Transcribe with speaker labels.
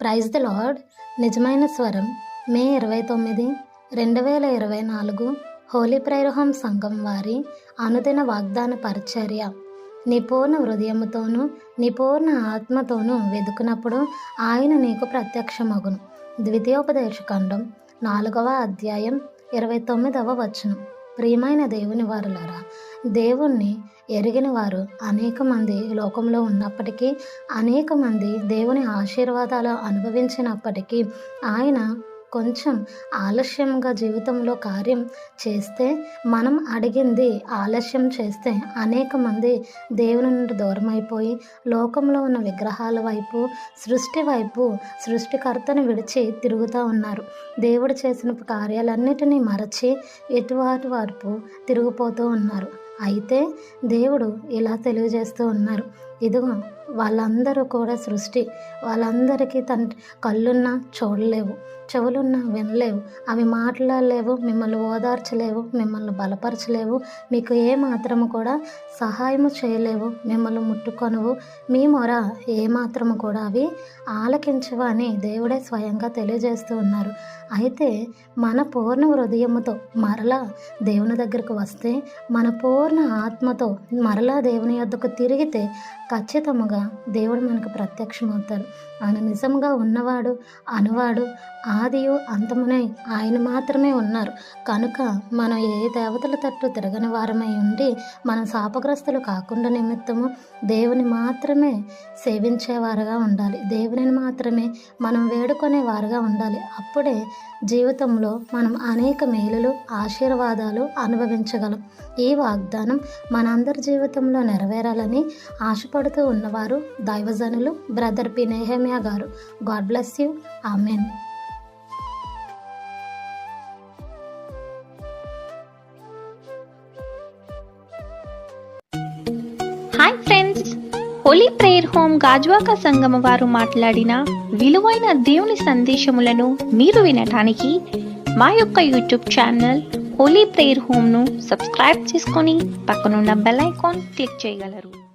Speaker 1: Praise the lord. నిజమైన స్వరం మే ఇరవై తొమ్మిది రెండు వేల ఇరవై నాలుగు హోలీ ప్రైరహం సంఘం వారి అనుదిన వాగ్దాన పరిచర్య. నీ పూర్ణ హృదయముతోనూ నీ పూర్ణ ఆత్మతోనూ వెతుకున్నప్పుడు ఆయన నీకు ప్రత్యక్షమగును. ద్వితీయోపదేశకాండం నాలుగవ అధ్యాయం ఇరవై తొమ్మిదవ వచనం. ప్రియమైన దేవుని వారులారా దేవుణ్ణి ఎరిగిన వారు అనేక మంది లోకంలో ఉన్నప్పటికీ అనేక మంది దేవుని ఆశీర్వాదాలు అనుభవించినప్పటికీ ఆయన కొంచెం ఆలస్యంగా జీవితంలో కార్యం చేస్తే మనం అడిగింది ఆలస్యం చేస్తే అనేక మంది దేవుని నుండి దూరమైపోయి లోకంలో ఉన్న విగ్రహాల వైపు సృష్టి వైపు సృష్టికర్తను విడిచి తిరుగుతూ ఉన్నారు. దేవుడు చేసిన కార్యాలన్నిటినీ మరచి ఎటువాటి వైపు తిరిగిపోతూ ఉన్నారు. అయితే దేవుడు ఇలా తెలియజేస్తూ ఉన్నారు. ఇదిగో వాళ్ళందరూ కూడా సృష్టి. వాళ్ళందరికీ తన కళ్ళున్నా చూడలేవు చెవులున్నా వినలేవు. అవి మాట్లాడలేవు మిమ్మల్ని ఓదార్చలేవు మిమ్మల్ని బలపరచలేవు. మీకు ఏ మాత్రము కూడా సహాయము చేయలేవు మిమ్మల్ని ముట్టుకొనవు. మీ మొర ఏ మాత్రము కూడా అవి ఆలకించవు అని దేవుడే స్వయంగా తెలియజేస్తూ ఉన్నారు. అయితే మన పూర్ణ హృదయముతో మరలా దేవుని దగ్గరకు వస్తే మన పూర్ణ ఆత్మతో మరలా దేవుని యొద్దకు తిరిగితే ద్వారా దేవుడు మనకు ప్రత్యక్షమవుతారు ఆయన నిజంగా ఉన్నవాడు అనువాడు ఆదియు అంతమునై ఆయన మాత్రమే ఉన్నారు. కనుక మనం ఏ దేవతల తట్టు తిరగని వారమై ఉండి మనం శాపగ్రస్తులు కాకుండా నిమిత్తము దేవుని మాత్రమే సేవించేవారుగా ఉండాలి. దేవునిని మాత్రమే మనం వేడుకునే వారుగా ఉండాలి. అప్పుడే జీవితంలో మనం అనేక మేలులు ఆశీర్వాదాలు అనుభవించగలం. ఈ వాగ్దానం మనందరి జీవితంలో నెరవేరాలని ఆశపడుతూ ఉన్నవారు దైవజనులు బ్రదర్ పి. నెహమియా గారు. God bless you. Amen.
Speaker 2: Hi friends. Holy prayer home Gajuwaka Sangama వారు మాట్లాడిన విలువైన దేవుని సందేశములను మీరు వినటానికి మా యొక్క యూట్యూబ్ ఛానల్ హోలీ ప్రేయర్ హోమ్ను సబ్స్క్రైబ్ చేసుకొని పక్కనున్న బెల్ ఐకాన్ క్లిక్ చేయగలరు.